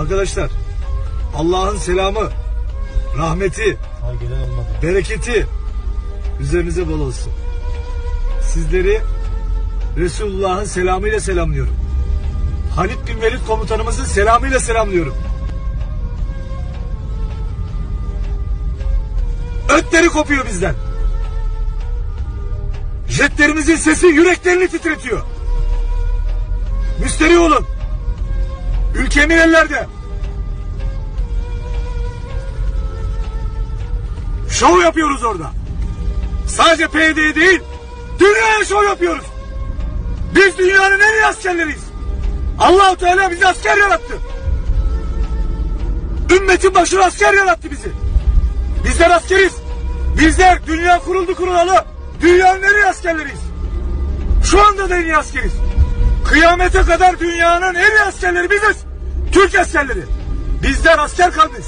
Arkadaşlar Allah'ın selamı, rahmeti, bereketi üzerinize bol olsun. Sizleri Resulullah'ın selamıyla selamlıyorum. Halid bin Velid komutanımızın selamıyla selamlıyorum. Ötleri kopuyor bizden. Jetlerimizin sesi yüreklerini titretiyor. Müsterih olun. Ülkemin ellerde. Şov yapıyoruz orada. Sadece PD değil, dünyaya şov yapıyoruz. Biz dünyanın en iyi askerleriyiz. Allahu Teala bizi asker yarattı. Ümmetin başına asker yarattı bizi. Bizler askeriz. Bizler dünya kuruldu kurulalı. Dünyanın en iyi askerleriyiz. Şu anda da en iyi askeriz. Kıyamete kadar dünyanın en iyi askerleri biziz. Türk askerleri. Bizler asker kalbiz.